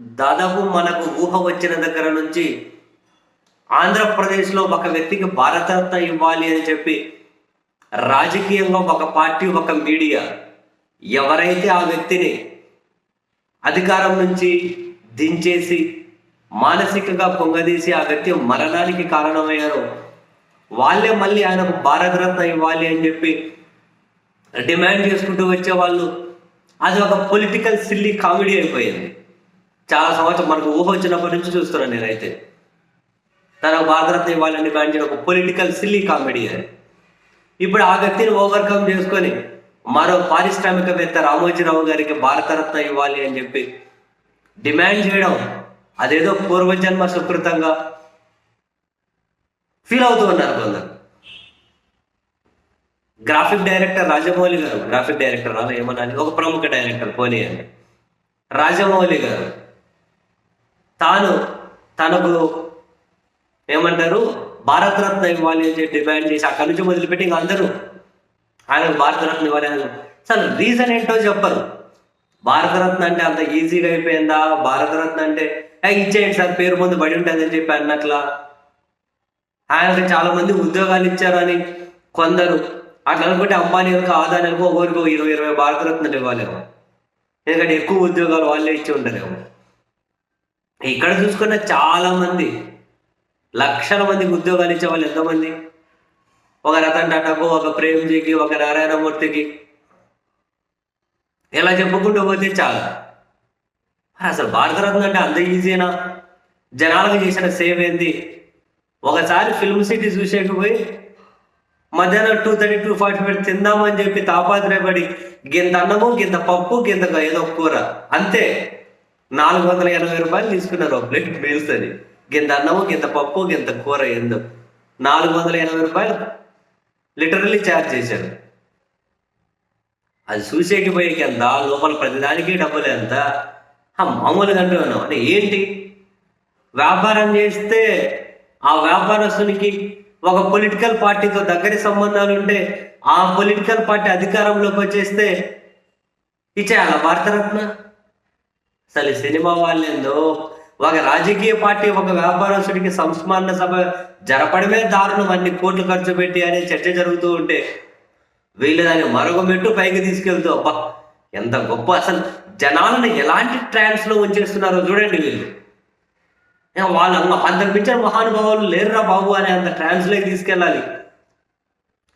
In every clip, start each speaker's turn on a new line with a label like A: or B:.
A: దాదాపు మనకు ఊహ వచ్చిన దగ్గర నుంచి ఆంధ్రప్రదేశ్లో ఒక వ్యక్తికి భారతరత్న ఇవ్వాలి అని చెప్పి రాజకీయంగా ఒక పార్టీ ఒక మీడియా ఎవరైతే ఆ వ్యక్తిని అధికారం నుంచి దించేసి మానసికంగా పొంగదీసి ఆ వ్యక్తి మరణానికి కారణమయ్యారో వాళ్ళే మళ్ళీ ఆయనకు భారతరత్న ఇవ్వాలి అని చెప్పి డిమాండ్ చేసుకుంటూ వచ్చేవాళ్ళు. అది ఒక పొలిటికల్ సిల్లీ కామెడీ అయిపోయింది. చాలా సంవత్సరం మనకు ఊహ వచ్చినప్పటి నుంచి చూస్తున్నాను నేనైతే తన భారతరత్న ఇవ్వాలని డిమాండ్ చేయడం ఒక పొలిటికల్ సిల్లీ కామెడీ అని ఇప్పుడు ఆ వ్యక్తిని ఓవర్కమ్ చేసుకొని మరో పారిశ్రామికవేత్త రామోజీరావు గారికి భారతరత్న ఇవ్వాలి అని చెప్పి డిమాండ్ చేయడం అదేదో పూర్వజన్మ సుకృతంగా ఫీల్ అవుతూ ఉన్నారు కొందరు. గ్రాఫిక్ డైరెక్టర్ రాజమౌళి గారు గ్రాఫిక్ డైరెక్టర్ అలా ఏమనాలి ఒక ప్రముఖ డైరెక్టర్ పోనీ అండి రాజమౌళి గారు. తాను తనకు ఏమంటారు భారతరత్న ఇవ్వాలి అని చెప్పి డిమాండ్ చేసి అక్కడి నుంచి మొదలుపెట్టి ఇంక అందరూ ఆయనకు భారతరత్న ఇవ్వాలి అని అసలు రీజన్ ఏంటో చెప్పరు. భారతరత్న అంటే అంత ఈజీగా అయిపోయిందా? భారతరత్న అంటే ఇచ్చేయండి సార్ పేరు ముందు పడి ఉంటుంది అని చెప్పి అన్నట్లా. ఆయనకి చాలా మంది ఉద్యోగాలు ఇచ్చారని కొందరు. అట్లా అనుకుంటే అంబానీ యొక్క ఆదాయానికి ఒకరికి ఇరవై ఇరవై భారతరత్నలు ఇవ్వాలేమో ఎందుకంటే ఎక్కువ ఉద్యోగాలు వాళ్ళే ఇచ్చి ఉంటారేమో ఇక్కడ చూసుకున్న చాలా మంది లక్షల మందికి ఉద్యోగాలు ఇచ్చే వాళ్ళు ఎంతమంది? ఒక రతన్ టాటాకు ఒక ప్రేమ్జీకి ఒక నారాయణమూర్తికి. ఇలా చెప్పుకుంటూ పోతే చాలా. మరి అసలు భారతరత్న అంటే అంత ఈజీనా? జనాలకు చేసిన సేవ్ ఏంది? ఒకసారి ఫిల్మ్ సిటీ చూసేకపోయి మధ్యాహ్నం two thirty two forty five తిందామని చెప్పి తాపాత్రయపడి గింత అన్నము గింత పప్పు గింత ఏదో కూర. అంతే. నాలుగు వందల ఎనభై రూపాయలు తీసుకున్నారు ఒక ప్లేట్ మీల్స్ అని. గింత అన్నము గింత పప్పు గింత కూర ఏందో. నాలుగు వందల ఎనభై రూపాయలు లిటరల్లీ ఛార్జ్ చేశారు అది చూసేకి పోయేకి ఎంత? లోపల ప్రతిదానికి డబ్బులు ఎంత? మామూలుగా అంటూ ఉన్నాం అంటే ఏంటి? వ్యాపారం చేస్తే ఆ వ్యాపారస్తునికి ఒక పొలిటికల్ పార్టీతో దగ్గరి సంబంధాలు ఉంటే ఆ పొలిటికల్ పార్టీ అధికారంలోకి వచ్చేస్తే ఇచ్చేయాల భారతరత్న? అసలు ఈ సినిమా వాళ్ళేందో? ఒక రాజకీయ పార్టీ ఒక వ్యాపారస్తుడికి సంస్మరణ సభ జరపడమే దారుణం. అన్ని కోట్లు ఖర్చు పెట్టి అనే చర్చ జరుగుతూ ఉంటే వీళ్ళు దాన్ని మరొక మెట్టు పైకి తీసుకెళ్తూ అబ్బా ఎంత గొప్ప అసలు జనాలను ఎలాంటి ట్రాన్స్లో ఉంచేస్తున్నారో చూడండి వీళ్ళు. ఏ వాళ్ళ అంతకు మించిన మహానుభావులు లేరురా బాబు అనే అంత ట్రాన్స్లోకి తీసుకెళ్ళాలి.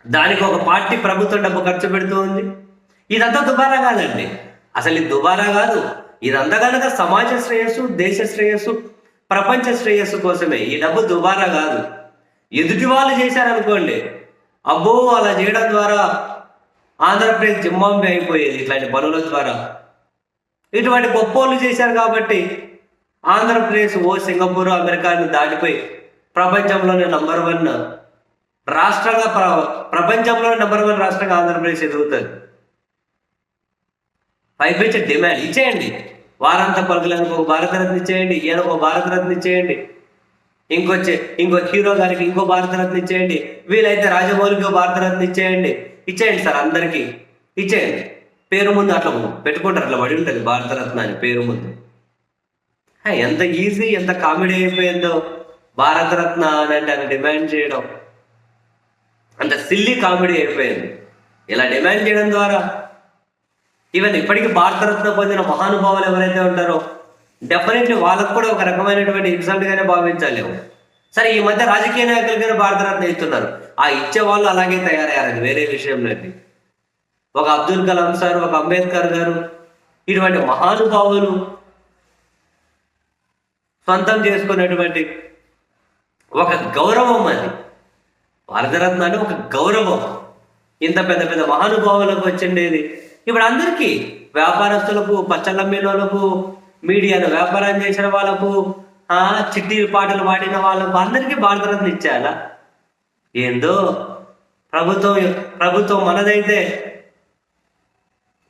A: దానికి ఒక పార్టీ ప్రభుత్వం డబ్బు ఖర్చు పెడుతూ ఉంది. ఇదంతా దుబారా కాదండి. అసలు ఇది దుబారా కాదు. ఇదంతా కనుక సమాజ శ్రేయస్సు దేశ శ్రేయస్సు ప్రపంచ శ్రేయస్సు కోసమే. ఈ డబ్బు దుబారా కాదు. ఎదుటి వాళ్ళు చేశారనుకోండి అబ్బో అలా చేయడం ద్వారా ఆంధ్రప్రదేశ్ జిమ్మాంబే అయిపోయేది ఇట్లాంటి పనుల ద్వారా. ఇటువంటి గొప్పోళ్ళు చేశారు కాబట్టి ఆంధ్రప్రదేశ్ ఓ సింగపూర్ అమెరికాను దాటిపోయి ప్రపంచంలోనే నంబర్ వన్ రాష్ట్రంగా ప్ర- ప్రపంచంలోనే నెంబర్ వన్ రాష్ట్రంగా ఆంధ్రప్రదేశ్ ఎదుగుతుంది పైపించే డిమాండ్ ఇచ్చేయండి. వారంత పలుకులకు ఒక భారతరత్న ఇచ్చేయండి ఏదో ఒక భారతరత్న ఇచ్చేయండి. ఇంకొచ్చే ఇంకో హీరో గారికి ఇంకో భారతరత్న ఇచ్చేయండి. వీలైతే రాజమౌళికి భారతరత్న ఇచ్చేయండి. ఇచ్చేయండి సార్ అందరికీ. ఇచ్చేయండి. పేరు ముందు అట్లా పెట్టుకుంటారు అట్లా పడి ఉంటుంది భారతరత్న అని పేరు ముందు. ఎంత ఈజీ ఎంత కామెడీ అయిపోయిందో భారతరత్న అని అంటే అది డిమాండ్ చేయడం. అంత సిల్లీ కామెడీ అయిపోయింది. ఇలా డిమాండ్ చేయడం ద్వారా ఈవెన్ ఇప్పటికీ భారతరత్న పొందిన మహానుభావులు ఎవరైతే ఉంటారో డెఫినెట్లీ వాళ్ళకు కూడా ఒక రకమైనటువంటి ఇన్సల్ట్గానే భావించలేము భావించాలి సరే ఈ మధ్య రాజకీయ నాయకులుగానే భారతరత్న ఇస్తున్నారు ఆ ఇచ్చే వాళ్ళు అలాగే తయారయ్యారండి వేరే విషయం ఒక అబ్దుల్ కలాం సార్ ఒక అంబేద్కర్ గారు ఇటువంటి మహానుభావులు సొంతం చేసుకున్నటువంటి ఒక గౌరవం అది. భారతరత్న అంటే ఒక గౌరవం. ఇంత పెద్ద పెద్ద మహానుభావులకు వచ్చిండేది. ఇప్పుడు అందరికీ వ్యాపారస్తులకు పచ్చళ్ళమ్మిన వాళ్ళకు మీడియాలో వ్యాపారం చేసిన వాళ్ళకు ఆ చిట్టి పాటలు పాడిన వాళ్ళకు అందరికీ భారతరత్న ఇచ్చేయాలా? ఏందో? ప్రభుత్వం ప్రభుత్వం మనదైతే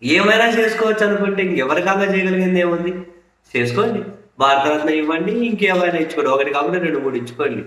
A: ఏమైనా చేసుకోవచ్చు అనుకుంటే ఇంకెవరికన్నా చేయగలిగింది ఏముంది? చేసుకోండి. భారతరత్న ఇవ్వండి ఇంకేమైనా ఇచ్చుకోండి. ఒకటి కాకుండా రెండు మూడు ఇచ్చుకోండి.